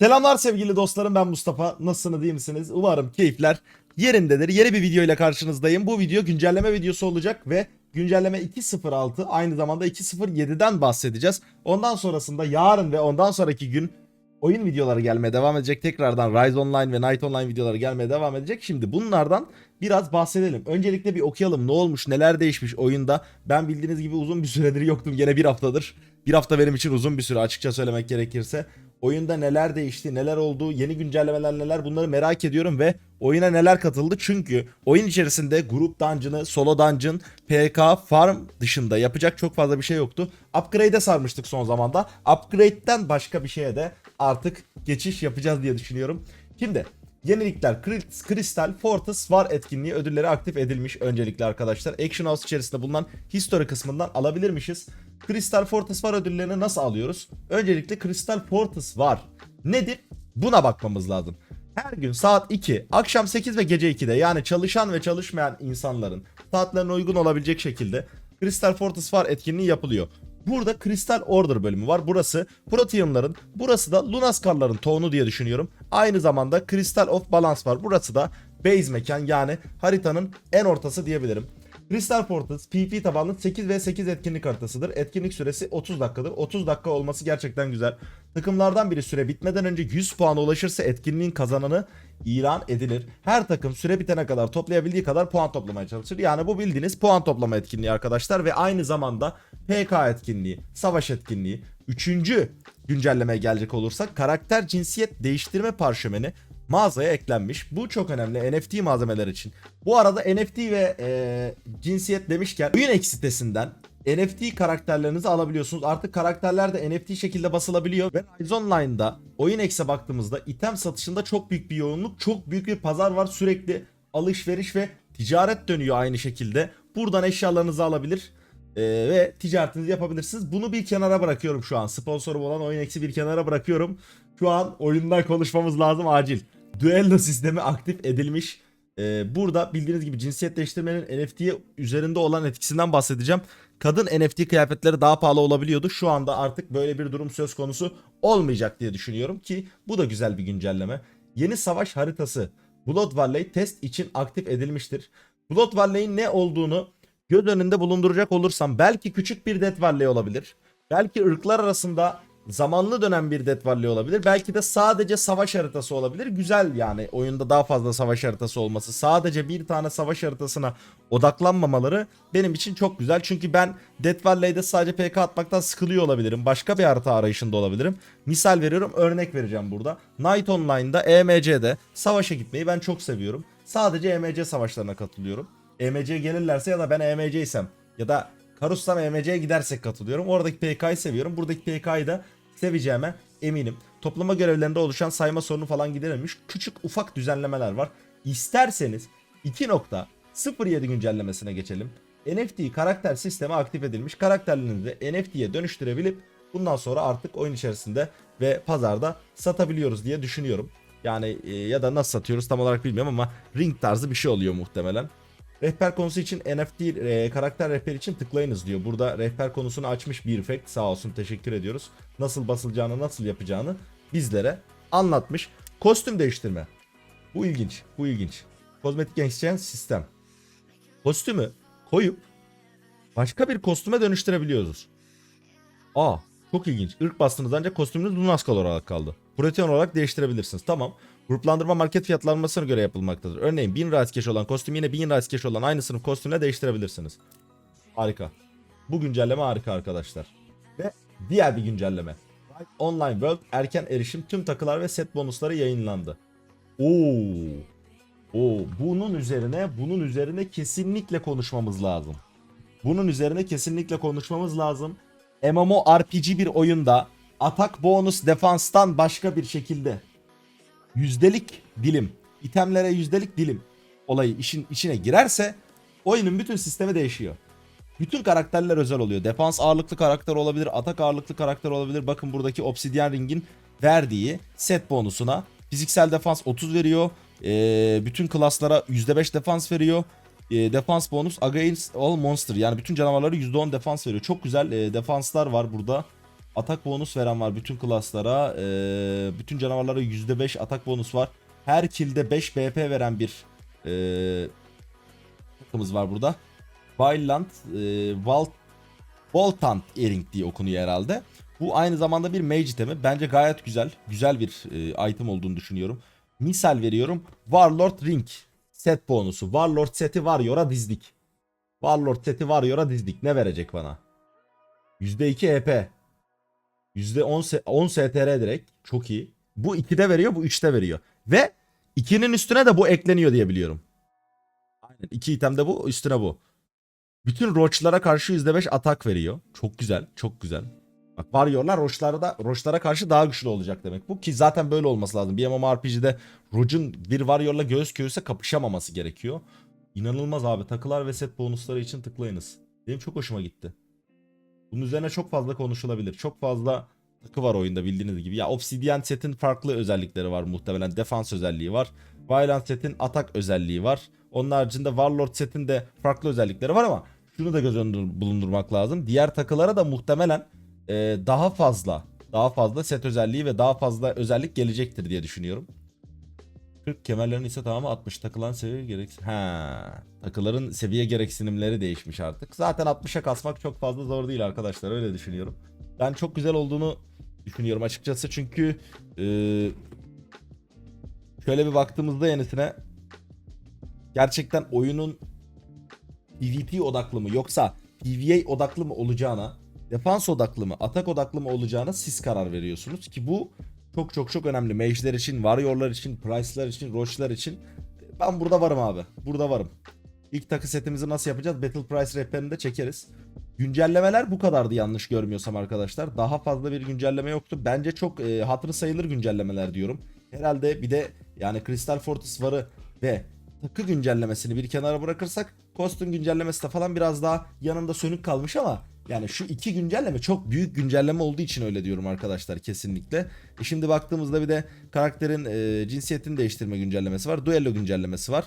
Selamlar sevgili dostlarım ben Mustafa. Nasılsınız iyi misiniz? Umarım keyifler yerindedir. Yeni bir video ile karşınızdayım. Bu video güncelleme videosu olacak ve güncelleme 2.06 aynı zamanda 2.07'den bahsedeceğiz. Ondan sonrasında yarın ve ondan sonraki gün oyun videoları gelmeye devam edecek. Tekrardan Rise Online ve Night Online videoları gelmeye devam edecek. Şimdi bunlardan biraz bahsedelim. Öncelikle bir okuyalım ne olmuş neler değişmiş oyunda. Ben bildiğiniz gibi uzun bir süredir yoktum. Gene bir haftadır. Bir hafta benim için uzun bir süre açıkça söylemek gerekirse. Oyunda neler değişti, neler oldu, yeni güncellemeler neler bunları merak ediyorum ve oyuna neler katıldı. Çünkü oyun içerisinde grup dungeon'ı, solo dungeon, PK, farm dışında yapacak çok fazla bir şey yoktu. Upgrade'e sarmıştık son zamanda. Upgrade'den başka bir şeye de artık geçiş yapacağız diye düşünüyorum. Şimdi Yenilikler Crystal Fortress var etkinliği ödülleri aktif edilmiş öncelikle arkadaşlar. Action House içerisinde bulunan history kısmından alabilirmişiz. Crystal Fortress var ödüllerini nasıl alıyoruz? Öncelikle Crystal Fortress var. Nedir? Buna bakmamız lazım. Her gün saat 2, akşam 8 ve gece 2'de yani çalışan ve çalışmayan insanların saatlerine uygun olabilecek şekilde Crystal Fortress var etkinliği yapılıyor. Burada Crystal Order bölümü var. Burası Proteanların, burası da Lunaskarların tohunu diye düşünüyorum. Aynı zamanda Crystal of Balance var. Burası da base mekan yani haritanın en ortası diyebilirim. Crystal Fortress PvP tabanlı 8 ve 8 etkinlik haritasıdır. Etkinlik süresi 30 dakikadır. 30 dakika olması gerçekten güzel. Takımlardan biri süre bitmeden önce 100 puana ulaşırsa etkinliğin kazananı ilan edilir. Her takım süre bitene kadar toplayabildiği kadar puan toplamaya çalışır. Yani bu bildiğiniz puan toplama etkinliği arkadaşlar ve aynı zamanda PK etkinliği, savaş etkinliği, üçüncü güncellemeye gelecek olursak karakter cinsiyet değiştirme parşömeni mağazaya eklenmiş. Bu çok önemli NFT malzemeler için. Bu arada NFT ve e, cinsiyet demişken ek sitesinden NFT karakterlerinizi alabiliyorsunuz. Artık karakterler de NFT şekilde basılabiliyor. Ve Rise Online'da oyun ekse baktığımızda item satışında çok büyük bir yoğunluk, çok büyük bir pazar var. Sürekli alışveriş ve ticaret dönüyor aynı şekilde. Buradan eşyalarınızı alabilir e, ve ticaretinizi yapabilirsiniz. Bunu bir kenara bırakıyorum şu an. Sponsorum olan oyun eksi bir kenara bırakıyorum. Şu an oyundan konuşmamız lazım acil. Duello sistemi aktif edilmiş. Ee, burada bildiğiniz gibi cinsiyet değiştirmenin NFT'ye üzerinde olan etkisinden bahsedeceğim. Kadın NFT kıyafetleri daha pahalı olabiliyordu. Şu anda artık böyle bir durum söz konusu olmayacak diye düşünüyorum ki bu da güzel bir güncelleme. Yeni savaş haritası Blood Valley test için aktif edilmiştir. Blood Valley'in ne olduğunu göz önünde bulunduracak olursam belki küçük bir Death Valley olabilir. Belki ırklar arasında zamanlı dönem bir Death Valley olabilir. Belki de sadece savaş haritası olabilir. Güzel yani oyunda daha fazla savaş haritası olması. Sadece bir tane savaş haritasına odaklanmamaları benim için çok güzel. Çünkü ben Death Valley'de sadece PK atmaktan sıkılıyor olabilirim. Başka bir harita arayışında olabilirim. Misal veriyorum örnek vereceğim burada. Night Online'da EMC'de savaşa gitmeyi ben çok seviyorum. Sadece EMC savaşlarına katılıyorum. EMC gelirlerse ya da ben EMC isem ya da Karus'tan EMC'ye gidersek katılıyorum. Oradaki PK'yı seviyorum. Buradaki PK'yı da seveceğime eminim. Toplama görevlerinde oluşan sayma sorunu falan giderilmiş. Küçük ufak düzenlemeler var. İsterseniz 2.07 güncellemesine geçelim. NFT karakter sistemi aktif edilmiş. Karakterlerinizi NFT'ye dönüştürebilip bundan sonra artık oyun içerisinde ve pazarda satabiliyoruz diye düşünüyorum. Yani e, ya da nasıl satıyoruz tam olarak bilmiyorum ama ring tarzı bir şey oluyor muhtemelen. Rehber konusu için NFT e, karakter rehber için tıklayınız diyor. Burada rehber konusunu açmış bir efekt. Sağ olsun teşekkür ediyoruz. Nasıl basılacağını nasıl yapacağını bizlere anlatmış. Kostüm değiştirme. Bu ilginç. Bu ilginç. Kozmetik exchange sistem. Kostümü koyup başka bir kostüme dönüştürebiliyoruz. Aa çok ilginç. Irk bastınız ancak kostümünüz Lunaskal olarak kaldı. Protein olarak değiştirebilirsiniz. Tamam. Gruplandırma market fiyatlanmasına göre yapılmaktadır. Örneğin 1000 rice cash olan kostüm yine 1000 rice cash olan aynı sınıf kostümle değiştirebilirsiniz. Harika. Bu güncelleme harika arkadaşlar. Ve diğer bir güncelleme. Online World erken erişim tüm takılar ve set bonusları yayınlandı. Oo. Oo, bunun üzerine bunun üzerine kesinlikle konuşmamız lazım. Bunun üzerine kesinlikle konuşmamız lazım. MMORPG bir oyunda atak bonus defanstan başka bir şekilde yüzdelik dilim, itemlere yüzdelik dilim olayı işin içine girerse oyunun bütün sistemi değişiyor. Bütün karakterler özel oluyor. Defans ağırlıklı karakter olabilir, atak ağırlıklı karakter olabilir. Bakın buradaki Obsidian Ring'in verdiği set bonusuna fiziksel defans 30 veriyor. Ee, bütün klaslara %5 defans veriyor. Ee, defans bonus against all monster yani bütün canavarları %10 defans veriyor. Çok güzel e, defanslar var burada. Atak bonus veren var bütün klaslara. Ee, bütün canavarlara %5 atak bonus var. Her kilde 5 BP veren bir ee, takımız var burada. Wildland, e, Walt, Voltant Earring diye okunuyor herhalde. Bu aynı zamanda bir mage itemi. Bence gayet güzel. Güzel bir e, item olduğunu düşünüyorum. Misal veriyorum. Warlord Ring set bonusu. Warlord seti Warrior'a dizdik. Warlord seti Warrior'a dizdik. Ne verecek bana? %2 EP. %10 se- 10 STR direkt. Çok iyi. Bu 2'de veriyor, bu 3'te veriyor. Ve 2'nin üstüne de bu ekleniyor diye biliyorum. Aynen. 2 itemde bu, üstüne bu. Bütün roachlara karşı %5 atak veriyor. Çok güzel, çok güzel. Bak Warrior'lar roachlara, da, roachlara karşı daha güçlü olacak demek bu. Ki zaten böyle olması lazım. Bir MMORPG'de roach'un bir Warrior'la göğüs göğüse kapışamaması gerekiyor. İnanılmaz abi. Takılar ve set bonusları için tıklayınız. Benim çok hoşuma gitti. Bunun üzerine çok fazla konuşulabilir. Çok fazla takı var oyunda bildiğiniz gibi. Ya Obsidian setin farklı özellikleri var muhtemelen. Defans özelliği var. Violent setin atak özelliği var. Onun haricinde Warlord setin de farklı özellikleri var ama şunu da göz önünde bulundurmak lazım. Diğer takılara da muhtemelen e, daha fazla daha fazla set özelliği ve daha fazla özellik gelecektir diye düşünüyorum. 40 kemerlerin ise tamamı 60 takılan seviye gerek ha takıların seviye gereksinimleri değişmiş artık. Zaten 60'a kasmak çok fazla zor değil arkadaşlar öyle düşünüyorum. Ben çok güzel olduğunu düşünüyorum açıkçası çünkü e, şöyle bir baktığımızda yenisine gerçekten oyunun PvP odaklı mı yoksa PvA odaklı mı olacağına, defans odaklı mı, atak odaklı mı olacağına siz karar veriyorsunuz ki bu çok çok çok önemli. Mage'ler için, Warrior'lar için, Price'lar için, Roach'lar için. Ben burada varım abi. Burada varım. İlk takı setimizi nasıl yapacağız? Battle Price rehberini de çekeriz. Güncellemeler bu kadardı yanlış görmüyorsam arkadaşlar. Daha fazla bir güncelleme yoktu. Bence çok e, hatırı sayılır güncellemeler diyorum. Herhalde bir de yani Crystal Fortress varı ve takı güncellemesini bir kenara bırakırsak kostüm güncellemesi de falan biraz daha yanında sönük kalmış ama yani şu iki güncelleme çok büyük güncelleme olduğu için öyle diyorum arkadaşlar kesinlikle. E şimdi baktığımızda bir de karakterin e, cinsiyetini değiştirme güncellemesi var. Duello güncellemesi var.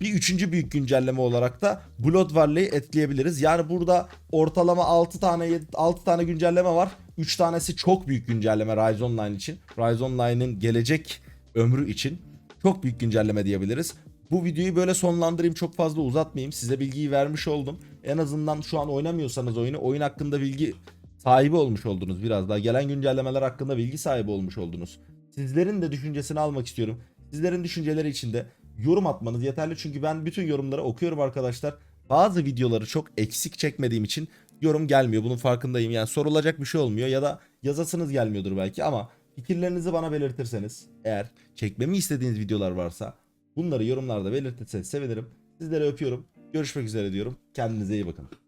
Bir üçüncü büyük güncelleme olarak da Blood Valley'i etkileyebiliriz. Yani burada ortalama 6 tane 6 tane güncelleme var. 3 tanesi çok büyük güncelleme Rise Online için. Rise Online'ın gelecek ömrü için çok büyük güncelleme diyebiliriz. Bu videoyu böyle sonlandırayım çok fazla uzatmayayım. Size bilgiyi vermiş oldum. En azından şu an oynamıyorsanız oyunu oyun hakkında bilgi sahibi olmuş oldunuz biraz daha. Gelen güncellemeler hakkında bilgi sahibi olmuş oldunuz. Sizlerin de düşüncesini almak istiyorum. Sizlerin düşünceleri için de yorum atmanız yeterli. Çünkü ben bütün yorumları okuyorum arkadaşlar. Bazı videoları çok eksik çekmediğim için yorum gelmiyor. Bunun farkındayım. Yani sorulacak bir şey olmuyor ya da yazasınız gelmiyordur belki ama fikirlerinizi bana belirtirseniz eğer çekmemi istediğiniz videolar varsa bunları yorumlarda belirtirseniz sevinirim. Sizleri öpüyorum. Görüşmek üzere diyorum. Kendinize iyi bakın.